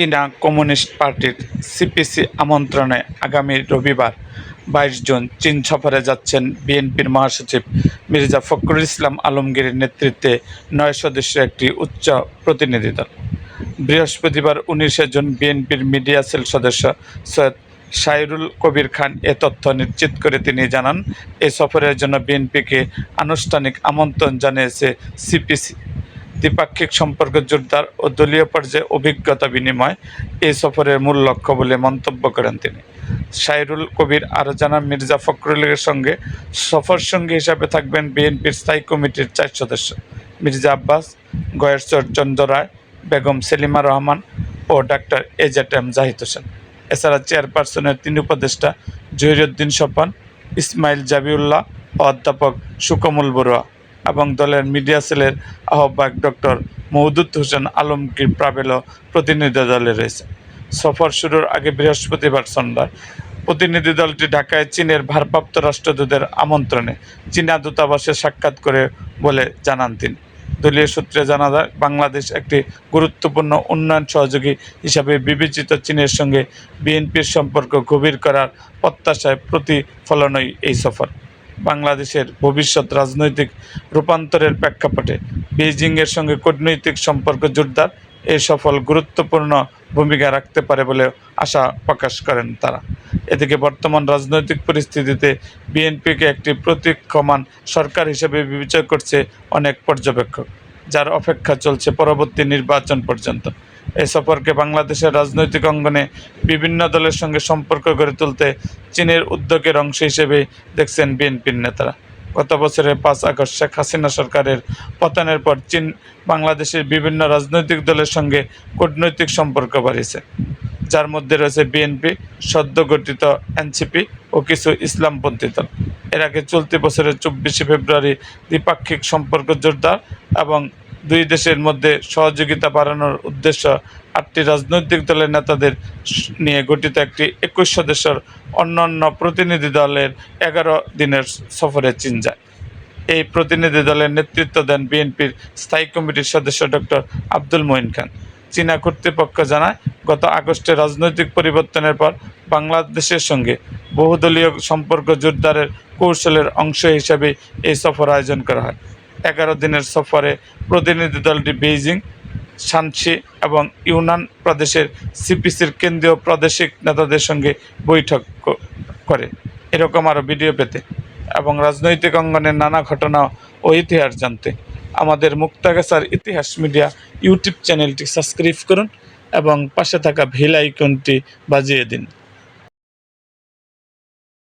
চীনা কমিউনিস্ট পার্টির সিপিসি আমন্ত্রণে আগামী রবিবার বাইশ জুন চীন সফরে যাচ্ছেন বিএনপির মহাসচিব মির্জা ফখরুল ইসলাম আলমগীরের নেতৃত্বে নয় সদস্যের একটি উচ্চ প্রতিনিধি দল। বৃহস্পতিবার উনিশে জুন বিএনপির মিডিয়া সেল সদস্য সৈয়দ সাইরুল কবির খান এ তথ্য নিশ্চিত করে তিনি জানান, এ সফরের জন্য বিএনপিকে আনুষ্ঠানিক আমন্ত্রণ জানিয়েছে সিপিসি দ্বিপাক্ষিক সম্পর্ক জোরদার ও দলীয় পর্যায়ে অভিজ্ঞতা বিনিময় এই সফরের মূল লক্ষ্য বলে মন্তব্য করেন তিনি। সাইরুল কবির আরও জানান, মির্জা ফখরুলের সঙ্গে সফর সঙ্গী হিসাবে থাকবেন বিএনপির স্থায়ী কমিটির চার সদস্য। মির্জা আব্বাস গয়েশ্বর চন্দ্র রায়, বেগম সেলিমা রহমান ও doctor AZ M Zahid Hossain. এছাড়া চেয়ারপারসনের তিন উপদেষ্টা জহিরুদ্দিন স্বপন ইসমাইল জাবিউল্লাহ ও অধ্যাপক সুকমুল বড়ুয়া। এবং দলের মিডিয়া সেলের আহ্বায়ক ডক্টর মৌদুদ হোসেন আলমগীর প্রাবেলও প্রতিনিধি দলে রয়েছে। সফর শুরুর আগে বৃহস্পতিবার সন্ধ্যায় প্রতিনিধি দলটি ঢাকায় চীনের ভারপ্রাপ্ত রাষ্ট্রদূতের আমন্ত্রণে চীনা দূতাবাসে সাক্ষাৎ করে বলে জানান তিনি। দলীয় সূত্রে জানা যায়, বাংলাদেশ একটি গুরুত্বপূর্ণ উন্নয়ন সহযোগী হিসাবে বিবেচিত চীনের সঙ্গে বিএনপির সম্পর্ক গভীর করার প্রত্যাশায় প্রতিফলনই এই সফর। বাংলাদেশের ভবিষ্যৎ রাজনৈতিক রূপান্তরের প্রেক্ষাপটে বেইজিংয়ের সঙ্গে কূটনৈতিক সম্পর্ক জোরদার এই সফল গুরুত্বপূর্ণ ভূমিকা রাখতে পারে বলে আশা প্রকাশ করেন তারা। এদিকে বর্তমান রাজনৈতিক পরিস্থিতিতে বিএনপিকে একটি প্রতীক্ষমান সরকার হিসেবে বিবেচনা করছে অনেক পর্যবেক্ষক, যার অপেক্ষা চলছে পরবর্তী নির্বাচন পর্যন্ত। এই সফরকে বাংলাদেশের রাজনৈতিক অঙ্গনে বিভিন্ন দলের সঙ্গে সম্পর্ক গড়ে তুলতে চীনের উদ্যোগের অংশ হিসেবে দেখছেন বিএনপির নেতারা। গত বছরের পাঁচ আগস্ট শেখ হাসিনা সরকারের পতনের পর চীন বাংলাদেশের বিভিন্ন রাজনৈতিক দলের সঙ্গে কূটনৈতিক সম্পর্ক বাড়িয়েছে। যার মধ্যে রয়েছে বিএনপি, সদ্য গঠিত এনসিপি ও কিছু ইসলামপন্থী দল। এর আগে চলতি বছরের চব্বিশে ফেব্রুয়ারি দ্বিপাক্ষিক সম্পর্ক জোরদার এবং দুই দেশের মধ্যে সহযোগিতা বাড়ানোর উদ্দেশ্য আটটি রাজনৈতিক দলের নেতাদের নিয়ে গঠিত একটি একুশ সদস্যের অন্যান্য প্রতিনিধি দলের এগারো দিনের সফরে চীন যায় এই প্রতিনিধি দলের নেতৃত্ব দেন বিএনপির স্থায়ী কমিটির সদস্য ডক্টর আব্দুল মঈন খান। চীনা কর্তৃপক্ষ জানায়, গত আগস্টে রাজনৈতিক পরিবর্তনের পর বাংলাদেশের সঙ্গে বহুদলীয় সম্পর্ক জোরদারের কৌশলের অংশ হিসাবে এই সফর আয়োজন করা হয়। এগারো দিনের সফরে প্রতিনিধি দলটি বেইজিং শানসি এবং ইউনান প্রদেশের সিপিসির কেন্দ্রীয় প্রাদেশিক নেতাদের সঙ্গে বৈঠক করে। এরকম আরও ভিডিও পেতে এবং রাজনৈতিক অঙ্গনের নানা ঘটনা ও ইতিহাস জানতে। আমাদের মুক্তাগাছার ইতিহাস মিডিয়া ইউটিউব চ্যানেলটি সাবস্ক্রাইব করুন এবং পাশে থাকা ভিল আইকনটি বাজিয়ে দিন।